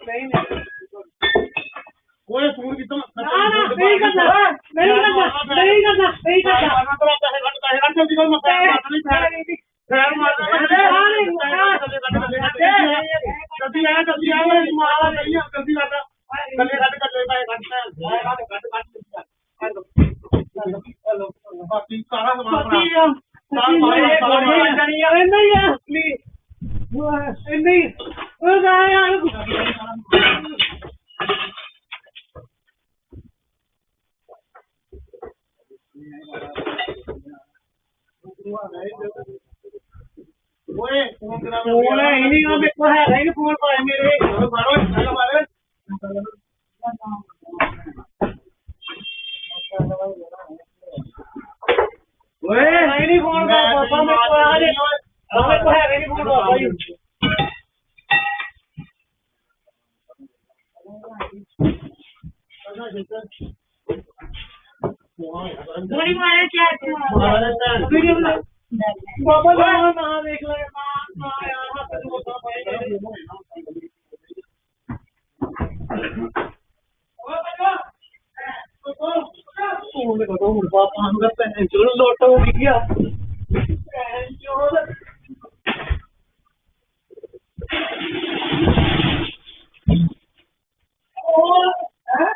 ਨਹੀਂ ਓਏ ਫੋਨ ਕੀਤਾ ਨਾ ਨਾ ਨਹੀਂ ਕਰਦਾ ਨਹੀਂ ਕਰਦਾ ਨਹੀਂ ਕਰਦਾ ਨਹੀਂ ਕਰਦਾ ਮਾਰਨਾ ਤੇਰਾ ਪੈਸੇ ਕੱਢ ਪੈਸੇ ਕੱਢ ਜਲਦੀ ਕਰ ਮੈਂ ਪੈਸੇ ਮਾਰਨਾ ਨਹੀਂ ਪੈਸੇ ਫੇਰ ਮਾਰ ਜਲਦੀ ਆ ਜਲਦੀ ਆ ਓਏ ਮਾਰਾ ਨਹੀਂ ਜਲਦੀ ਕਰ ਕੱਲੇ ਕੱਢ ਕੱਲੇ ਪੈਸੇ ਕੱਢ ਕੱਢ ਕੱਢ ਕੱਢ ਬਾਕੀ ਸਾਰਾ ਸਮਾਨ ਬਣਾ ਇੰਨਾ ਹੀ ਆ ਪਲੀਜ਼ ਇੰਨਾ ਹੀ। ਉਹ ਗਾ ਯਾਰ ਓਏ ਫੋਨ ਕਰਾ ਫੋਨ ਹੈ ਹੀ ਨਹੀਂ ਆ ਮੇਰੇ ਕੋਲ ਹੈਗਾ ਹੀ ਨਹੀਂ ਫੋਨ ਪਾਏ ਮੇਰੇ। ਮਾਰੋ नहीं फ़ोन का पापा मेरे को आज मेरे को है नहीं फ़ोन का भाई थोड़ी मारे क्या वीडियो बना। पापा ना देख ले। माँ यार हाथ से बोलता भाई മൂന്ന് കഥ ഉൾപ്പാക്കാനുള്ള പെൻസിലുകളിലോട്ട് ഓടിക്കുക ഓ ഏ